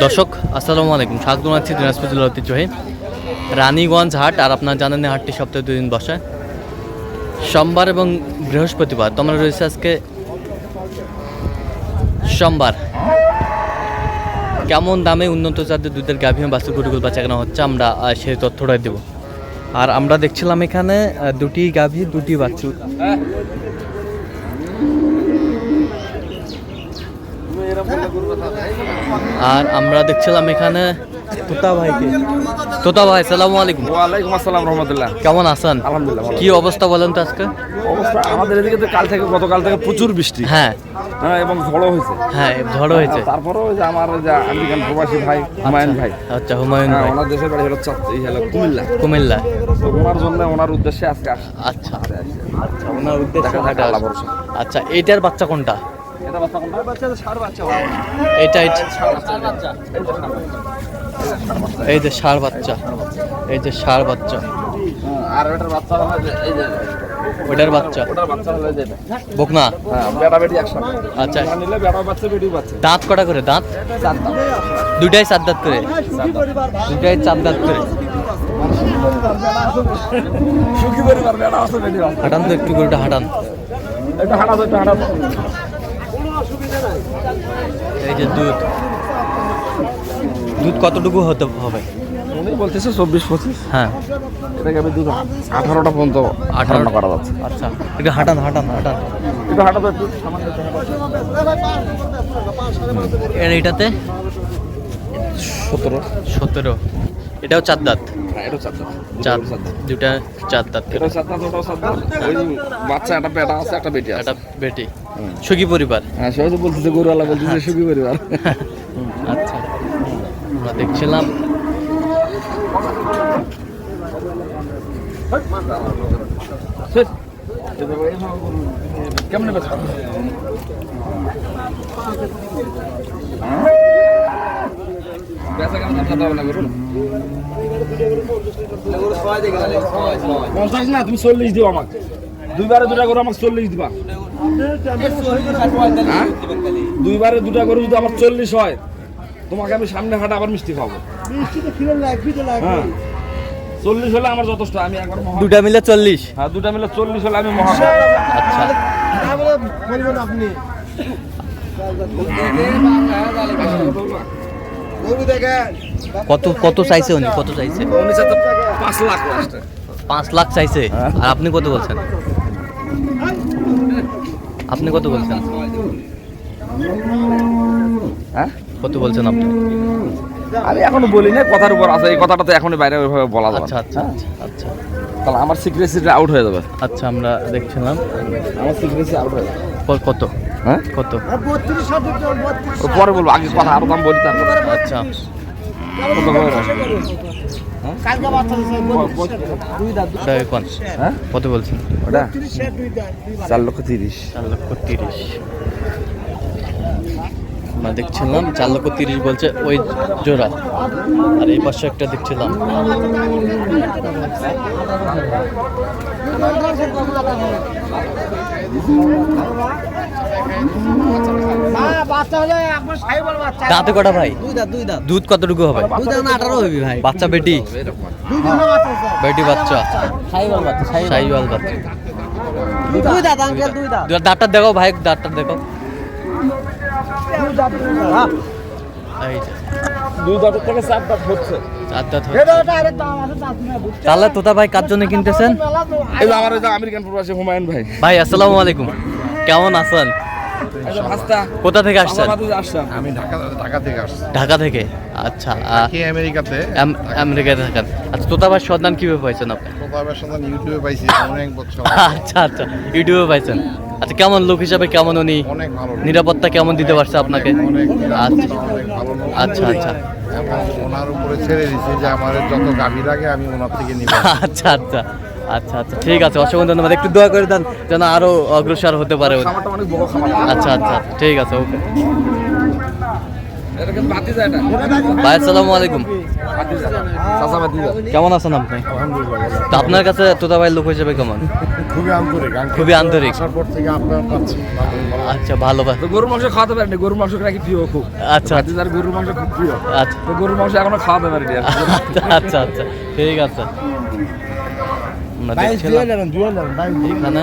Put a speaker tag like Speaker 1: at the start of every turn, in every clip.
Speaker 1: দর্শক, আসসালামু আলাইকুম। স্বাগত জানাচ্ছি দিনাজপুর জেলার ঐতিহ্যহী রানীগঞ্জ হাট আর আপনার জানেন হাটটি সপ্তাহে দুদিন বসে। সোমবার এবং বৃহস্পতিবার তোমরা রয়েছে আজকে সোমবার। কেমন দামে উন্নত জাতের দুধের গাভী বাস্তু গরুগুলো বাচ্চা কেনা হচ্ছে, আমরা সেই তথ্যটাই দেবো। আর আমরা দেখছিলাম এখানে দুটি গাভী, দুটি বাছুর। আর আমরা দেখছিলাম এখানে তোতা ভাইকে। তোতা ভাই সালামু আলাইকুম।
Speaker 2: ওয়ালাইকুম আসসালাম রহমতুল্লাহ।
Speaker 1: কেমন আছেন?
Speaker 2: আলহামদুলিল্লাহ
Speaker 1: কি অবস্থা বলেন তো আজকে?
Speaker 2: অবস্থা আমাদের এদিকে তো কাল থেকে গতকাল থেকে প্রচুর বৃষ্টি।
Speaker 1: হ্যাঁ।
Speaker 2: হ্যাঁ এবং ঝড়ও হয়েছে।
Speaker 1: হ্যাঁ ঝড় হয়েছে।
Speaker 2: তারপরেও যে আমার যে আমেরিকান প্রবাসী ভাই হুমায়ুন ভাই।
Speaker 1: আচ্ছা হুমায়ুন
Speaker 2: হ্যাঁ
Speaker 1: ভাই।
Speaker 2: ওনার দেশের বাড়ি হলো হলো কুমিল্লা।
Speaker 1: কুমিল্লা।
Speaker 2: তো ওনার জন্য ওনার উদ্দেশ্যে আজকে আসছি।
Speaker 1: আচ্ছা। আচ্ছা ওনার উদ্দেশ্যে। আচ্ছা এইটার বাচ্চা কোনটা?
Speaker 2: এটা বাচ্চা কোনটা? বাচ্চা তো বাচ্চা।
Speaker 1: এটা এটা-
Speaker 2: এই যে ষাঁড় বাচ্চা।
Speaker 1: এই যে ষাঁড় বাচ্চা। এই যে ষাঁড় বাচ্চা।
Speaker 2: হ্যাঁ, আর ওটার বাচ্চা এই যে
Speaker 1: ওটার বাচ্চা।
Speaker 2: ওটার বাচ্চা হলো যে
Speaker 1: বকনা?
Speaker 2: হ্যাঁ বেটা বেটি একসাথে।
Speaker 1: আচ্ছা।
Speaker 2: নিলে বেটা বাচ্চা বেটি বাচ্চা।
Speaker 1: দাঁত কটা করে? দাঁত?
Speaker 2: চারটা
Speaker 1: দুইটাই চার দাঁত করে? দুইটাই চার দাঁত করে। হাঁটান তো একটু গরুটা হাঁটান। এই যে দুধ। দুধ কতটুকু হতে হবে?
Speaker 2: উনি বলতেছে চব্বিশ পঁচিশ।
Speaker 1: হ্যাঁ।
Speaker 2: এটাকে আমি দুটো আঠারোটা পর্যন্ত
Speaker 1: আঠারো।
Speaker 2: আঠারো করা যাচ্ছে।
Speaker 1: আচ্ছা একটু হাঁটান হাঁটান হাঁটান।
Speaker 2: একটু সামান্য একটু
Speaker 1: এর এইটাতে?
Speaker 2: সতেরো।
Speaker 1: সতেরো। এটাও চার দাঁত?
Speaker 2: হ্যাঁ এটা চারটা
Speaker 1: চার দুটা চার দাঁত। করে
Speaker 2: এটা চারটা ওটাও চারটা ওই বাচ্চা একটা বেটা আছে একটা বেটি আছে।
Speaker 1: একটা বেটি। সুখী পরিবার।
Speaker 2: হ্যাঁ সবাই তো বলতেছে গরুওয়ালা বলতেছে সুখী পরিবার।
Speaker 1: আচ্ছা। আমরা দেখছিলাম।
Speaker 2: কেমন বেচা বেচা কেমন? কথা হবে না গরু। পঞ্চাশ না তুমি চল্লিশ দিও আমাকে। দুইবারে দুটা গরু আমাকে চল্লিশ দিবা? দুইবারে দুটা গরু যদি আমার চল্লিশ হয় তোমাকে আমি সামনে হাঁটা আবার মিষ্টি খাব হ্যাঁ। চল্লিশ হলে আমার যথেষ্ট আমি একবার
Speaker 1: দুটা মিলে চল্লিশ?
Speaker 2: হ্যাঁ দুটা মিলে চল্লিশ হলে আমি মহা
Speaker 1: আচ্ছা। কত কত চাইছে উনি? কত চাইছে?
Speaker 2: পাঁচ লাখ
Speaker 1: পাঁচ লাখ চাইছে?
Speaker 2: হ্যাঁ।
Speaker 1: আর আপনি কত বলছেন? আপনি কত বলছেন?
Speaker 2: হ্যাঁ?
Speaker 1: কত বলছেন আপনি?
Speaker 2: আমি এখনও বলি না কথার উপর আছে এই কথাটা তো এখনই বাইরে ওইভাবে বলা যাবে
Speaker 1: আচ্ছা আচ্ছা আচ্ছা আচ্ছা।
Speaker 2: তাহলে আমার সিক্রেসিটা আউট হয়ে যাবে।
Speaker 1: আচ্ছা আমরা দেখছিলাম।
Speaker 2: আমার সিক্রেসি আউট হয়ে যাবে।
Speaker 1: কত?
Speaker 2: হ্যাঁ?
Speaker 1: কত?
Speaker 2: ও পরে বলব আগে কথা আরও দাম বলি তারপর।
Speaker 1: আচ্ছা।
Speaker 2: কত হ্যাঁ?
Speaker 1: বলছেন?
Speaker 2: ওটা? চার লক্ষ তিরিশ।
Speaker 1: চার লক্ষ তিরিশ। আমরা দেখছিলাম চার লক্ষ তিরিশ বলছে ওই জোড়া। আর এই পাশে একটা দেখছিলাম। দাঁতে কটা ভাই? দুধ কতটুকু হবে? বাচ্চা বেটি? বেটি বাচ্চা? সাইওয়াল বাচ্চা। দু- দাঁতটা দেখো ভাই দাঁতটা দেখো এই যে,
Speaker 2: দুই দাঁতের থেকে চার দাঁত হচ্ছে
Speaker 1: চার দাঁত হচ্ছে। তাহলে তোতা ভাই কার জন্য কিনতেছেন?
Speaker 2: আমার আমেরিকান প্রবাসী হুমায়ুন ভাই।
Speaker 1: ভাই আসসালামু আলাইকুম। কেমন আছেন? কোথা থেকে আসছেন?
Speaker 3: আমি ঢাকা ঢাকা থেকে আসছি।
Speaker 1: ঢাকা থেকে? আচ্ছা
Speaker 3: আমেরিকাতে।
Speaker 1: আম- থাকেন। আচ্ছা তোতা ভাই সন্ধান কীভাবে পাইছেন আপনি?
Speaker 3: সন্ধান ইউটিউবে পাইছি অনেক বছর।
Speaker 1: আচ্ছা আচ্ছা ইউটিউবে পাইছেন। আচ্ছা কেমন লোক হিসাবে কেমন উনি। নিরাপত্তা কেমন দিতে পারছে আপনাকে? আচ্ছা। আচ্ছা আচ্ছা।
Speaker 3: ওনার উপরে ছেড়ে দিছি যে আমার যত গাভী লাগে আমি ওনার থেকে নিব।
Speaker 1: আচ্ছা আচ্ছা আচ্ছা আচ্ছা ঠিক আছে অসংখ্য ধন্যবাদ। একটু দোয়া করে দেন যেন আরও অগ্রসর হতে পারে
Speaker 2: খামার
Speaker 1: আচ্ছা আচ্ছা ঠিক আছে ওকে
Speaker 2: এটা কিন্তু বাতি যায় না
Speaker 1: ভাই আসসালামু আলাইকুম। কেমন আছেন আপনি? তা আপনার কাছে তোতা ভাই লোক হিসেবে কেমন?
Speaker 3: খুবই আন্তরিক
Speaker 1: খুবই আন্তরিক।
Speaker 3: থেকে আপনার পাচ্ছি। ভালো, ভালো।
Speaker 1: আচ্ছা ভালো ভাই।
Speaker 2: তো গরুর মাংস খাওয়াতে পারিনি গরুর মাংস নাকি প্রিয় খুব।
Speaker 1: আচ্ছা।
Speaker 2: যার গরুর মাংস খুব প্রিয়।
Speaker 1: আচ্ছা।
Speaker 2: তো গরুর মাংস এখনও খাওয়াতে পারিনি আর।
Speaker 1: আচ্ছা আচ্ছা আচ্ছা ঠিক আছে। আমরা দেখছিলাম। এখানে?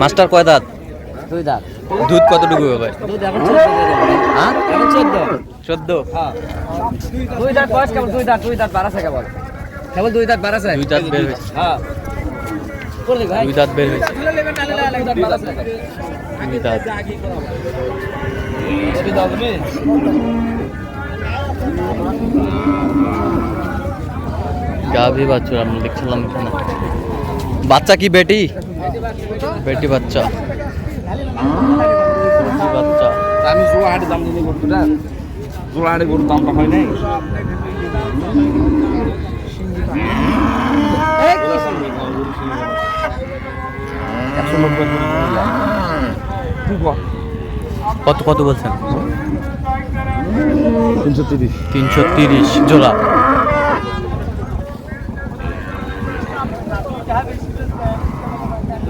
Speaker 1: মাস্টার কয় দাঁত?
Speaker 4: দুই দাঁত।
Speaker 1: দুধ কতটুকু হবে?
Speaker 4: দুধ এখন চোদ্দ
Speaker 1: হ্যাঁ?
Speaker 4: চোদ্দ।
Speaker 1: চোদ্দ?
Speaker 4: দুই দাঁত বয়স কেবল দুই দাঁত দুই দাঁত বাড়াছে কেবল। কেবল দুই দাঁত বাড়াছে?
Speaker 1: দুই দাঁত বের হয়েছে
Speaker 4: হ্যাঁ।
Speaker 1: দুই দাঁত বের হয়েছে
Speaker 4: দুই দাঁত
Speaker 1: গাভী বাচ্চা আমরা দেখছিলাম এখানে। বাচ্চা কি বেটি? বেটি বাচ্চা। বেটি বাচ্চা।
Speaker 2: আমি জোড়া হাটে দাম দিনে গরুটা জোড়া হাটে গরুর দামটা হয় নাই? একশো নব্বই।
Speaker 1: কত কত বলছেন?
Speaker 2: তিনশো তিরিশ।
Speaker 1: তিনশো তিরিশ জোড়া দুই দাঁত
Speaker 2: করছে নাকি দাম করতেছে না দাম করতেছে বয়স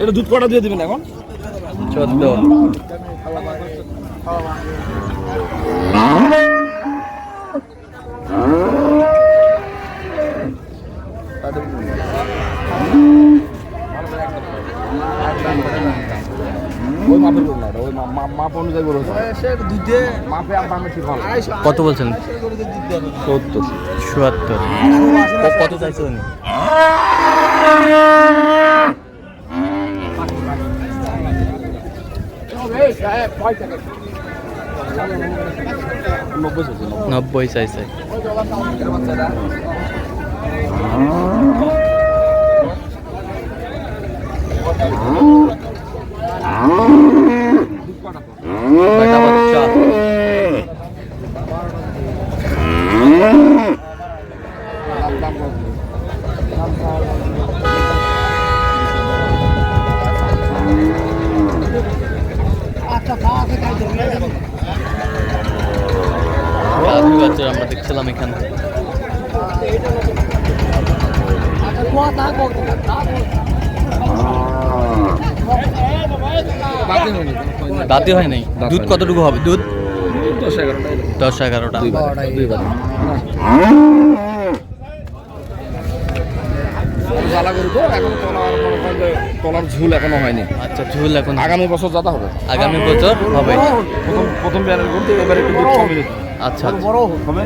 Speaker 2: এটা দুধ কটা দিয়ে দিবেন এখন?
Speaker 1: চোদ্দ
Speaker 2: ওই মাপের গরু না এটা, ওই মা- মা- মাপ অনুযায়ী গরু। মাপে ঠিক হবে?
Speaker 1: কত বলছেন?
Speaker 2: সত্তর।
Speaker 1: চুয়াত্তর কত চাইছে উনি?
Speaker 2: নব্বই চাইছে, নব্বই।
Speaker 1: নব্বই চাইছে
Speaker 2: এর বাচ্চাটা? দুধ কটা তো?
Speaker 1: বেটা বাচ্চা
Speaker 2: দাম- দাম কত?
Speaker 1: গাভী বাচ্চা আমরা দেখছিলাম এখানে
Speaker 2: বাকি হয়নি, হয় না।
Speaker 1: হয় নাই। দুধ কতটুকু হবে? দুধ?
Speaker 2: দশ এগারোটা
Speaker 1: দশ এগারোটা
Speaker 2: জ্বালা এখন তলার করেন যে তলার ঝুল এখনও হয়নি।
Speaker 1: আচ্ছা ঝুল এখন।
Speaker 2: আগামী বছর হবে।
Speaker 1: আগামী বছর হবে।
Speaker 2: প্রথম প্রথম বিয়ারের গরু তো একটু দুধ কমে যেত
Speaker 1: আচ্ছা।
Speaker 2: হবে।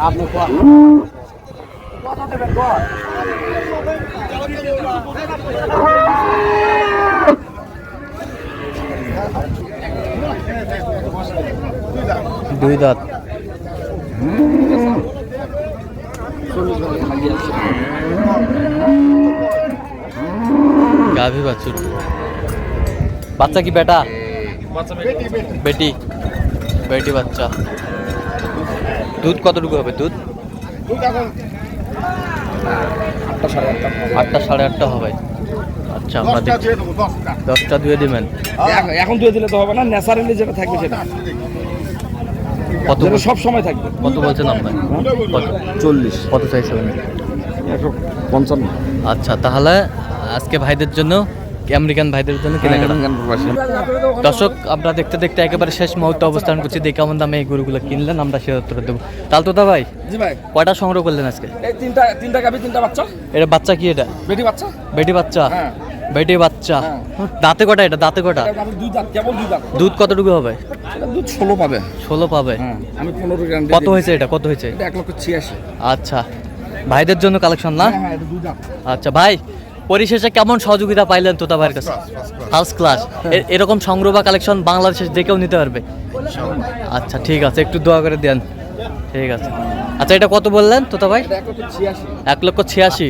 Speaker 4: আপনি
Speaker 1: দুই দাঁত। গাভী বাছুর বাচ্চা। কি বেটা। বেটি। বেটি বাচ্চা। দুধ কতটুকু হবে দুধ?
Speaker 2: আটটা সাড়ে আটটা।
Speaker 1: আটটা সাড়ে আটটা হবে। আচ্ছা আমরা দশটা ধুয়ে দিবেন।
Speaker 2: এখন- ধুয়ে দিলে তো হবে না ন্যাচারালি যেটা থাকবে সেটা।
Speaker 1: কত
Speaker 2: সব সময় থাকবে।
Speaker 1: কত বলছেন আপনার? কত
Speaker 2: চল্লিশ।
Speaker 1: কত চাইছিলেন
Speaker 2: একশো পঞ্চান্ন।
Speaker 1: আচ্ছা তাহলে আজকে ভাইদের জন্য আমেরিকান ভাইদের জন্য কেনাকাটা দর্শক আমরা দেখতে দেখতে একেবারে শেষ মুহূর্তে অবস্থান করছি। দেখে কেমন দামে এই গরুগুলো কিনলেন আমরা সে উত্তর দেবো। তাহলে তো ভাই
Speaker 2: জি ভাই।
Speaker 1: কয়টা সংগ্রহ করলেন আজকে?
Speaker 2: এই তিনটা তিনটা গাভি তিনটা বাচ্চা।
Speaker 1: এটা বাচ্চা কি এটা?
Speaker 2: বেটি বাচ্চা।
Speaker 1: বেটি বাচ্চা?
Speaker 2: হ্যাঁ।
Speaker 1: বেটি বাচ্চা?
Speaker 2: হ্যাঁ।
Speaker 1: দাঁতে কটা এটা? দাঁতে কটা?
Speaker 2: এটা গাভীর দুই দাঁত কেবল দুই দাঁত।
Speaker 1: দুধ কতটুকু হবে?
Speaker 2: এটা দুধ ষোলো পাবে।
Speaker 1: ষোলো পাবে?
Speaker 2: হ্যাঁ আমি পনেরো
Speaker 1: কত হয়েছে এটা? কত হয়েছে?
Speaker 2: এটা এক লক্ষ ছিয়াশি।
Speaker 1: আচ্ছা। ভাইদের জন্য কালেকশন না?
Speaker 2: হ্যাঁ হ্যাঁ এটা দুই দাঁত।
Speaker 1: আচ্ছা ভাই পরিশেষে কেমন সহযোগিতা পাইলেন তোতা ভাইয়ের কাছে? ফার্স্ট ক্লাস এরকম সংগ্রহ বা কালেকশন বাংলাদেশে যে কেউ নিতে পারবে? আচ্ছা ঠিক আছে একটু দোয়া করে দেন। ঠিক আছে। আচ্ছা এটা কত বললেন তোতা ভাই?
Speaker 2: এক লক্ষ ছিয়াশি।
Speaker 1: লক্ষ ছিয়াশি।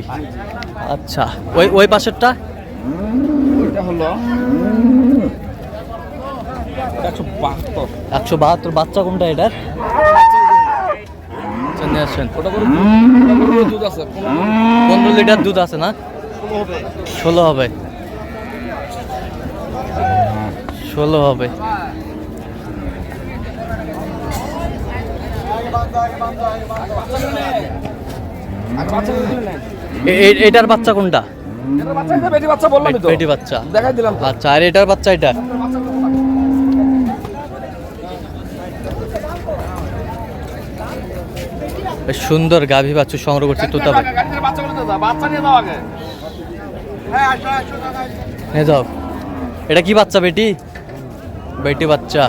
Speaker 1: আচ্ছা ওই ওই পাশেরটা?
Speaker 2: হলো একশো বাহাত্তর।
Speaker 1: বাচ্চা কোনটা এটার আচ্ছা, আসেন।
Speaker 2: পনেরো
Speaker 1: লিটার দুধ আছে না? ষোলো হবে? ষোলো হবে। এটার বাচ্চা কোনটা?
Speaker 2: বাচ্চা দেখাই দিলাম
Speaker 1: আচ্ছা আর এটার বাচ্চা এটা? সুন্দর গাভী বাচ্চু সংগ্রহ করছে তোতা
Speaker 2: বাচ্চা নিয়ে দাও
Speaker 1: নিয়ে যাও। এটা কি বাচ্চা বেটি? বেটি বাচ্চা।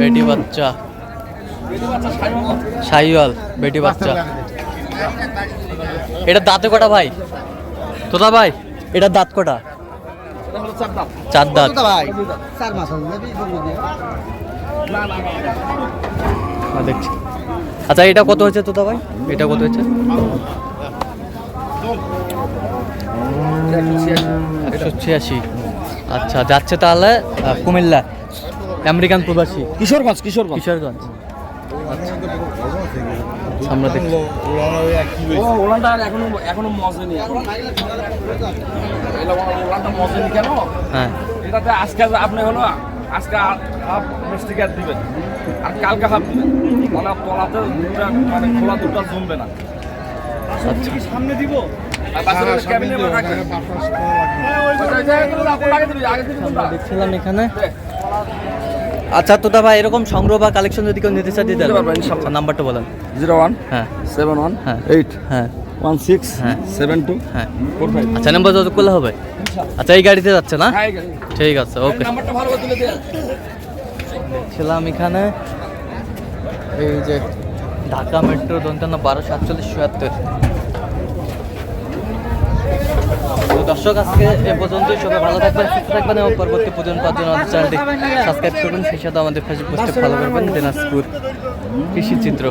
Speaker 1: বেটি বাচ্চা। সাইওয়াল বেটি বাচ্চা। এটা দাঁতে কটা ভাই? তোতা ভাই? এটা দাঁত কটা?
Speaker 2: চার দাঁত।
Speaker 1: হ্যাঁ, দেখছি। আচ্ছা এটা কত হয়েছে তোতা ভাই? এটা কত হয়েছে? একশো ছিয়াশি। আচ্ছা যাচ্ছে তাহলে কুমিল্লা আমেরিকান প্রবাসী।
Speaker 2: কিশোরগঞ্জ কিশোরগঞ্জ।
Speaker 1: কিশোরগঞ্জ। আচ্ছা আমরা দেখছি
Speaker 2: ওলানটা এখনও এখনও ওলানটা মজেনি কেন?
Speaker 1: হ্যাঁ।
Speaker 2: এটাতে আজকে আপনি হলো আজকে হাফ মিষ্টি গ্যাস দিবেন। আর কালকে হাফ দিবেন। মানে তলাতে দুটা মানে খোলা দুটা জমবে না।
Speaker 1: আচ্ছা
Speaker 2: আগে দিবি?
Speaker 1: দেখছিলাম এখানে। আচ্ছা তো ভাই এরকম সংগ্রহ বা কালেকশন যদি কেউ নিতে চায়
Speaker 2: দিতে
Speaker 1: পারবেন নাম্বারটা বলেন।
Speaker 2: জিরো ওয়ান
Speaker 1: হ্যাঁ।
Speaker 2: সেভেন ওয়ান
Speaker 1: হ্যাঁ।
Speaker 2: এইট
Speaker 1: হ্যাঁ।
Speaker 2: ওয়ান সিক্স
Speaker 1: হ্যাঁ।
Speaker 2: সেভেন টু
Speaker 1: হ্যাঁ।
Speaker 2: Four five.
Speaker 1: আচ্ছা নাম্বার যত করলে হবে? আচ্ছা এই গাড়িতে যাচ্ছে না?
Speaker 2: হ্যাঁ।
Speaker 1: ঠিক আছে ওকে
Speaker 2: নাম্বারটা ভালো করে তুলে
Speaker 1: ছিলাম এখানে। এই যে ঢাকা মেট্রো দন্তান্ন বারো সাতচল্লিশ চুয়াত্তর তো দর্শক, আজকে এ পর্যন্তই। সবাই ভালো থাকবেন, সুস্থ থাকবেন এবং পরবর্তী পর্যন্ত পাওয়ার জন্য আমাদের চ্যানেলটি সাবস্ক্রাইব করবেন। সেই সাথে আমাদের ফেসবুক পোস্টে ফলো করবেন। দিনাজপুর কৃষি চিত্র